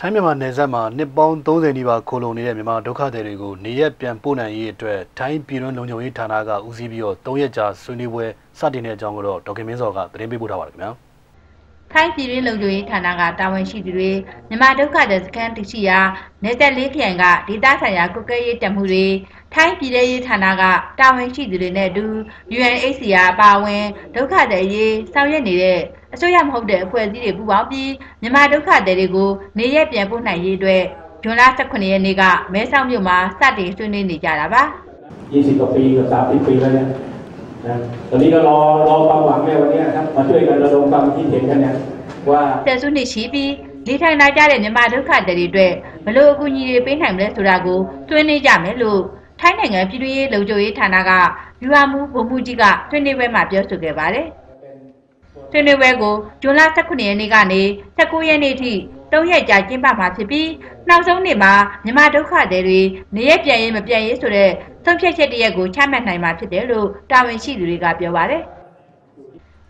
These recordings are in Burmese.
ထိုင်းမြန်မာနယ်စပ်မှာနှစ်ပေါင်း30နီးပါးခိုလုံနေတဲ့မြန်မာဒုက္ခသည်တွေကိုနေရက်ပြန်ပို့နိုင်ရေးအတွက်ထိုင်းပြည်တွင်းလုံခြုံရေးဌာနကဦးစီးပြီးတော့3ရက်ကြာဆွေးနွေးပွဲစတင်တဲ့အကြောင်းကိုတော့ဒေါက်ခင်မင်းစောကသတင်းပေးပို့ထားပါတယ်ခင်ဗျာထိုင်းပြည်တွင်းလုံခြုံရေးဌာနကတာဝန်ရှိသူတွေမြန်မာဒုက္ခသည်စခန်းတရှိရာနေသက်လေးခရိုင်ကဒေသဆိုင်ရာကုကဲရေးတပ်မှုတွေထိုင်းပြည်ထရေးဌာနကတာဝန်ရှိသူတွေနဲ့အတူ UNHCR အပါအဝင်ဒုက္ခသည်အရေးဆောင်ရွက်နေတဲ့ အစိုးရမဟုတ်တဲ့အဖွဲ့အစည်းတွေပူးပေါင်းပြီးမြန်မာဒုက္ခသည်တွေကိုနေရက်ပြန်ပို့နိုင်ရေးအတွက်ဇွန်လ18ရက်နေ့ကမဲဆောက်မြို့မှာစတင်ဆွေးနွေးနေကြတာပါ20กว่าปีกับ30ปีแล้วเนี่ยนะตอนนี้ก็รอรอความหวังในวันนี้ครับมาช่วยกันระดมความคิดเห็นกันเนี่ยว่าแต่สุนิရှိပြီးနေထိုင်လာကြတဲ့မြန်မာဒုက္ခသည်တွေအတွက်ဘလို့အကူအညီတွေပေးနိုင်မလဲဆိုတာကိုဆွေးနွေးကြမယ်လို့ထိုင်းနိုင်ငံပြည်တွင်းရေးလုံခြုံရေးဌာနကယူဟာမူဗိုလ်မှူးကြီးကဆွေးနွေးပွဲမှာပြောဆိုခဲ့ပါတယ်။ ဆွေးနွေးပွဲကိုဇွန်လ18ရက်နေ့ကနေ19ရက်နေ့ထိ၃ရက်ကြာကျင်းပမှာဖြစ်ပြီးနောက်ဆုံးနေ့မှာမြန်မာဒုက္ခသည်တွေနေရပြန်ရေးမပြန်ရေးဆိုတဲ့ဆုံးဖြတ်ချက်တရက်ကိုချမှတ်နိုင်မှာဖြစ်တယ်လို့တာဝန်ရှိသူတွေကပြောပါတယ်။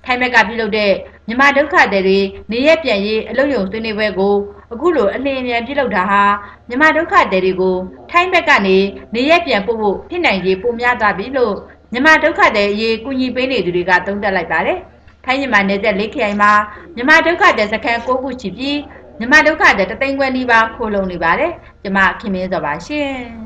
ထိုင်းဘက်ကပြုလုပ်တဲ့မြန်မာဒုက္ခသည်တွေနေရပြန်ရေးအလုပ်ရုံဆွေးနွေးပွဲကိုအခုလိုအလင်းအမြန်ပြုလုပ်တာဟာမြန်မာဒုက္ခသည်တွေကိုထိုင်းဘက်ကနေနေရက်ပြန်ပို့ဖို့ဖြစ်နိုင်ခြေပိုများသွားပြီလို့မြန်မာဒုက္ခသည်အရေးကူညီပေးနေသူတွေကသုံးသပ်လိုက်ပါတယ်။ ထိုင်းမြန်မာနယ်စပ်လေးခရိုင်မှာမြန်မာဒုက္ခသည်စခန်း၉ခုရှိပြီးမြန်မာဒုက္ခသည်တသိန်းခွဲနီးပါးခိုလုံနေပါတယ်။ကျမခင်မင်းစောပါရှင်။